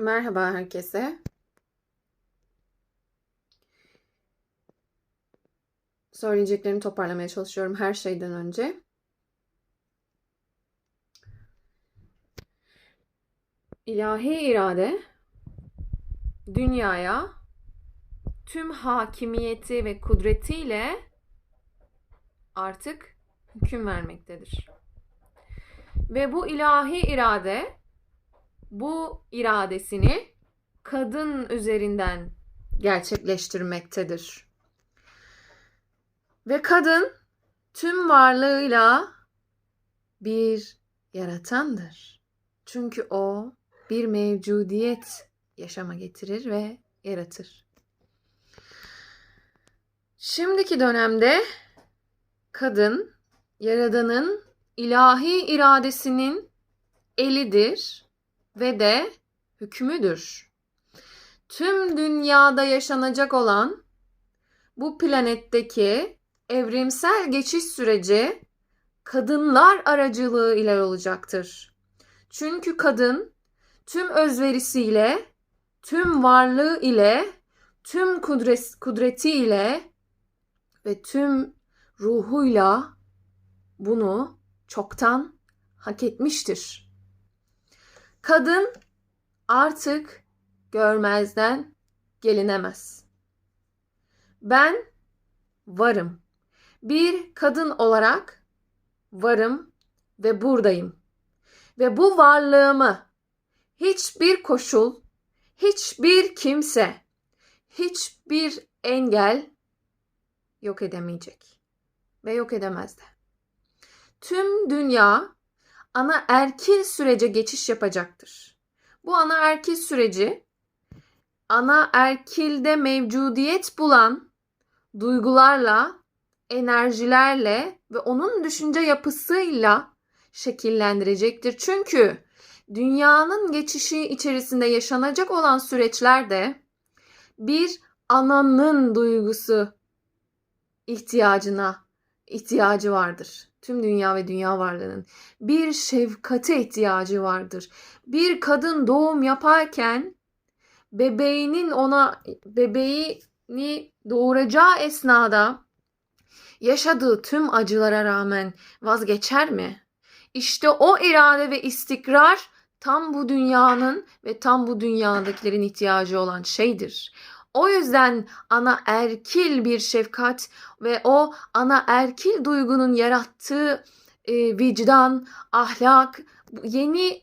Merhaba herkese. Söyleyeceklerimi toparlamaya çalışıyorum her şeyden önce. İlahi irade dünyaya tüm hakimiyeti ve kudretiyle artık hüküm vermektedir. Ve bu ilahi irade bu iradesini kadın üzerinden gerçekleştirmektedir. Ve kadın tüm varlığıyla bir yaratandır. Çünkü o bir mevcudiyet yaşama getirir ve yaratır. Şimdiki dönemde kadın yaradanın ilahi iradesinin elidir ve de hükmüdür. Tüm dünyada yaşanacak olan bu planetteki evrimsel geçiş süreci kadınlar aracılığı ile olacaktır. Çünkü kadın tüm özverisiyle, tüm varlığı ile, tüm kudret, kudreti ile ve tüm ruhuyla bunu çoktan hak etmiştir. Kadın artık görmezden gelinemez. Ben varım. Bir kadın olarak varım ve buradayım. Ve bu varlığımı hiçbir koşul, hiçbir kimse, hiçbir engel yok edemeyecek ve yok edemez de. Tüm dünya ana erkil sürece geçiş yapacaktır. Bu ana erkil süreci ana erkilde mevcudiyet bulan duygularla, enerjilerle ve onun düşünce yapısıyla şekillendirecektir. Çünkü dünyanın geçişi içerisinde yaşanacak olan süreçlerde bir ananın duygusu ihtiyacına ihtiyacı vardır. Tüm dünya ve dünya varlığının bir şefkate ihtiyacı vardır. Bir kadın doğum yaparken bebeğinin ona bebeğini doğuracağı esnada yaşadığı tüm acılara rağmen vazgeçer mi? İşte o irade ve istikrar tam bu dünyanın ve tam bu dünyadakilerin ihtiyacı olan şeydir. O yüzden ana erkil bir şefkat ve o ana erkil duygunun yarattığı e, vicdan, ahlak, yeni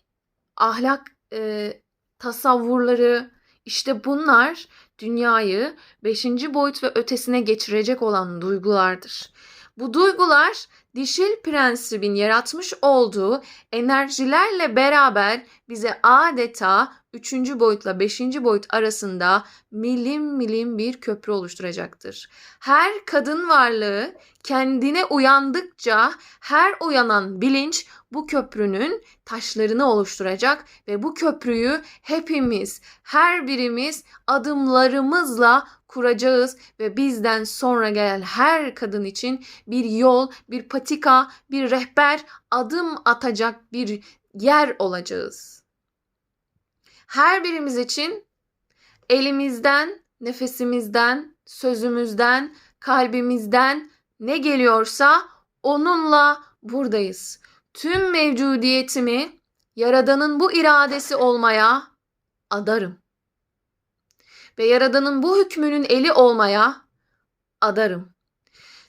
ahlak e, tasavvurları işte bunlar dünyayı beşinci boyut ve ötesine geçirecek olan duygulardır. Bu duygular dişil prensibin yaratmış olduğu enerjilerle beraber bize adeta üçüncü boyutla beşinci boyut arasında milim milim bir köprü oluşturacaktır. Her kadın varlığı kendine uyandıkça her uyanan bilinç bu köprünün taşlarını oluşturacak ve bu köprüyü hepimiz, her birimiz adımlarımızla kuracağız ve bizden sonra gelen her kadın için bir yol, bir patika, bir rehber, adım atacak bir yer olacağız. Her birimiz için elimizden, nefesimizden, sözümüzden, kalbimizden ne geliyorsa onunla buradayız. Tüm mevcudiyetimi Yaradan'ın bu iradesi olmaya adarım. Ve Yaradan'ın bu hükmünün eli olmaya adarım.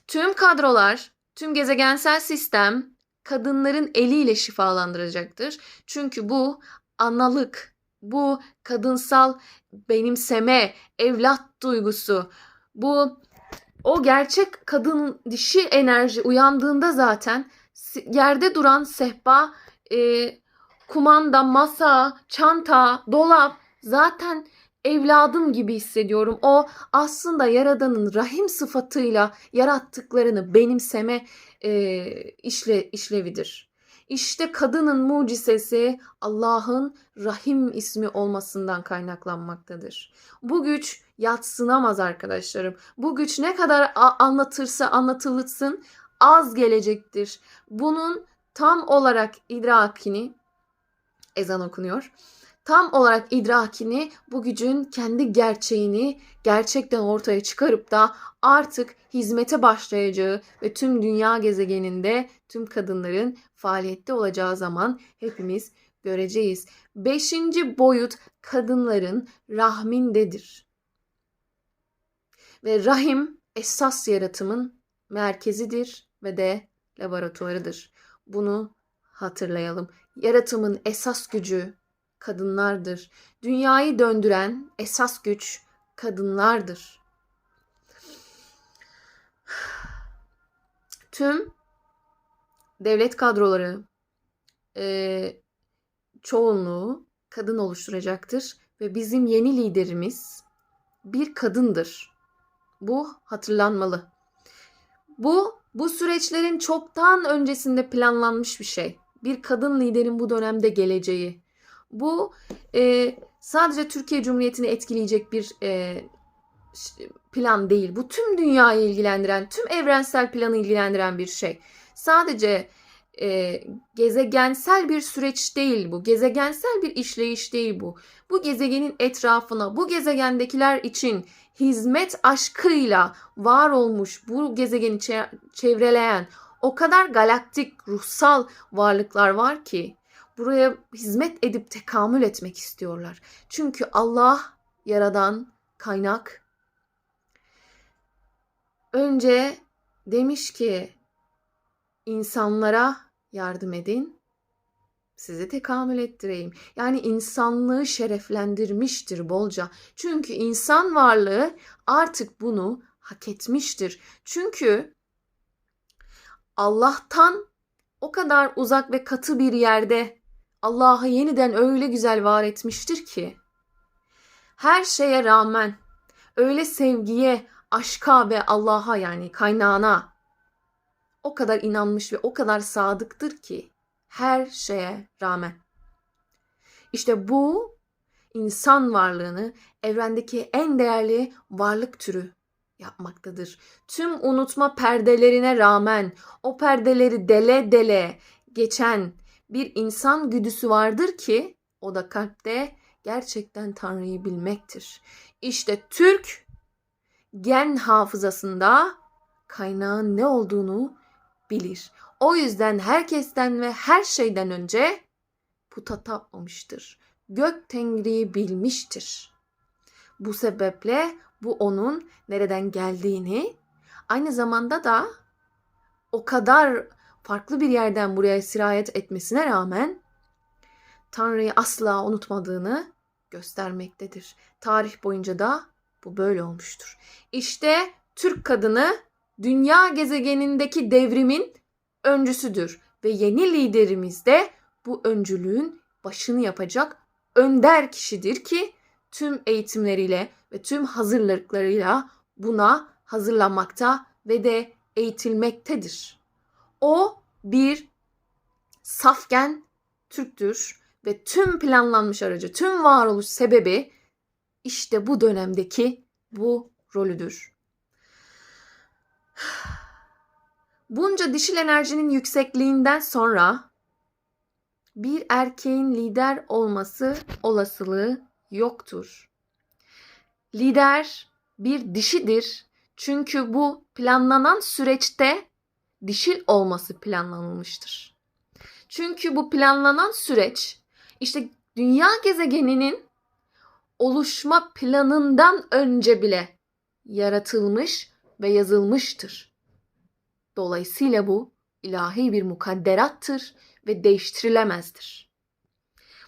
Tüm kadrolar, tüm gezegensel sistem kadınların eliyle şifalandıracaktır. Çünkü bu analık, bu kadınsal benimseme, evlat duygusu, bu o gerçek kadın dişi enerji uyandığında zaten yerde duran sehpa, e, kumanda, masa, çanta, dolap zaten evladım gibi hissediyorum. O aslında Yaradan'ın rahim sıfatıyla yarattıklarını benimseme e, işle, işlevidir. İşte kadının mucizesi Allah'ın Rahim ismi olmasından kaynaklanmaktadır. Bu güç yatsınamaz arkadaşlarım. Bu güç ne kadar anlatırsa anlatılırsın az gelecektir. Bunun tam olarak idrakini ezan okunuyor tam olarak idrakini, bu gücün kendi gerçeğini gerçekten ortaya çıkarıp da artık hizmete başlayacağı ve tüm dünya gezegeninde tüm kadınların faaliyette olacağı zaman hepimiz göreceğiz. Beşinci boyut kadınların rahmindedir. Ve rahim esas yaratımın merkezidir ve de laboratuvarıdır. Bunu hatırlayalım. Yaratımın esas gücü kadınlardır. Dünyayı döndüren esas güç kadınlardır. Tüm devlet kadroları e, çoğunluğu kadın oluşturacaktır ve bizim yeni liderimiz bir kadındır. Bu hatırlanmalı. Bu bu süreçlerin çoktan öncesinde planlanmış bir şey. Bir kadın liderin bu dönemde geleceği. Bu e, sadece Türkiye Cumhuriyeti'ni etkileyecek bir e, plan değil. Bu tüm dünyayı ilgilendiren, tüm evrensel planı ilgilendiren bir şey. Sadece e, gezegensel bir süreç değil bu. Gezegensel bir işleyiş değil bu. Bu gezegenin etrafına, bu gezegendekiler için hizmet aşkıyla var olmuş bu gezegeni çevreleyen o kadar galaktik ruhsal varlıklar var ki buraya hizmet edip tekamül etmek istiyorlar. Çünkü Allah yaradan kaynak önce demiş ki insanlara yardım edin sizi tekamül ettireyim. Yani insanlığı şereflendirmiştir bolca. Çünkü insan varlığı artık bunu hak etmiştir. Çünkü Allah'tan o kadar uzak ve katı bir yerde Allah'ı yeniden öyle güzel var etmiştir ki her şeye rağmen öyle sevgiye, aşka ve Allah'a yani kaynağına o kadar inanmış ve o kadar sadıktır ki her şeye rağmen. İşte bu insan varlığını evrendeki en değerli varlık türü yapmaktadır. Tüm unutma perdelerine rağmen o perdeleri dele dele geçen bir insan güdüsü vardır ki o da kalpte gerçekten Tanrı'yı bilmektir. İşte Türk gen hafızasında kaynağın ne olduğunu bilir. O yüzden herkesten ve her şeyden önce puta tapmamıştır. Gök Tengri'yi bilmiştir. Bu sebeple bu onun nereden geldiğini aynı zamanda da o kadar farklı bir yerden buraya sirayet etmesine rağmen Tanrı'yı asla unutmadığını göstermektedir. Tarih boyunca da bu böyle olmuştur. İşte Türk kadını dünya gezegenindeki devrimin öncüsüdür ve yeni liderimiz de bu öncülüğün başını yapacak önder kişidir ki tüm eğitimleriyle ve tüm hazırlıklarıyla buna hazırlanmakta ve de eğitilmektedir. O bir safgen Türktür ve tüm planlanmış aracı, tüm varoluş sebebi işte bu dönemdeki bu rolüdür. Bunca dişil enerjinin yüksekliğinden sonra bir erkeğin lider olması olasılığı yoktur. Lider bir dişidir. Çünkü bu planlanan süreçte dişil olması planlanılmıştır. Çünkü bu planlanan süreç işte dünya gezegeninin oluşma planından önce bile yaratılmış ve yazılmıştır. Dolayısıyla bu ilahi bir mukadderattır ve değiştirilemezdir.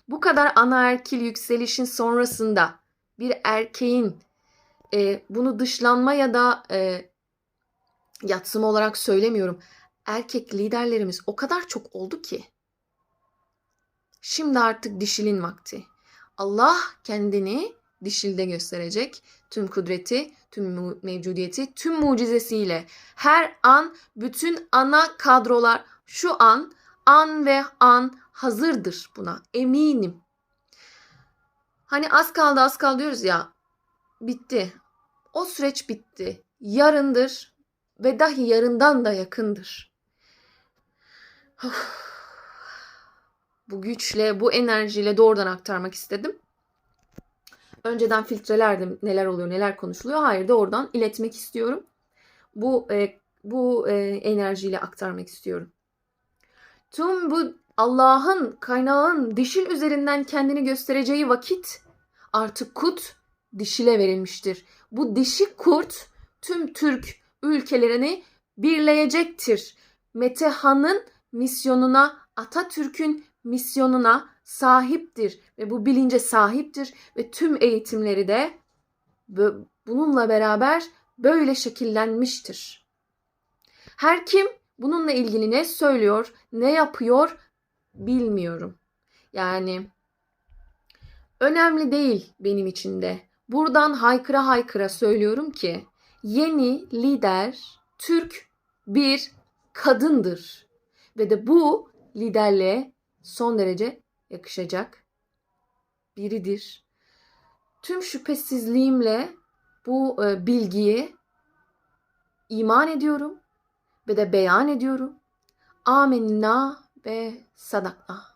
Bu kadar anaerkil yükselişin sonrasında bir erkeğin e, bunu dışlanma ya da e, yatsıma olarak söylemiyorum. Erkek liderlerimiz o kadar çok oldu ki. Şimdi artık dişilin vakti. Allah kendini dişilde gösterecek. Tüm kudreti, tüm mevcudiyeti, tüm mucizesiyle. Her an bütün ana kadrolar şu an, an ve an hazırdır buna. Eminim. Hani az kaldı az kaldı diyoruz ya. Bitti. O süreç bitti. Yarındır ve dahi yarından da yakındır. bu güçle, bu enerjiyle doğrudan aktarmak istedim. Önceden filtrelerdim neler oluyor, neler konuşuluyor. Hayır, doğrudan iletmek istiyorum. Bu e, bu e, enerjiyle aktarmak istiyorum. Tüm bu Allah'ın, kaynağın dişil üzerinden kendini göstereceği vakit artık kut dişile verilmiştir. Bu dişi kurt tüm Türk ülkelerini birleyecektir. Metehan'ın misyonuna, Atatürk'ün misyonuna sahiptir ve bu bilince sahiptir ve tüm eğitimleri de bununla beraber böyle şekillenmiştir. Her kim bununla ilgili ne söylüyor, ne yapıyor bilmiyorum. Yani önemli değil benim için de. Buradan haykıra haykıra söylüyorum ki yeni lider Türk bir kadındır ve de bu liderliğe son derece yakışacak biridir. Tüm şüphesizliğimle bu e, bilgiyi iman ediyorum ve de beyan ediyorum. Amenna ve sadakna.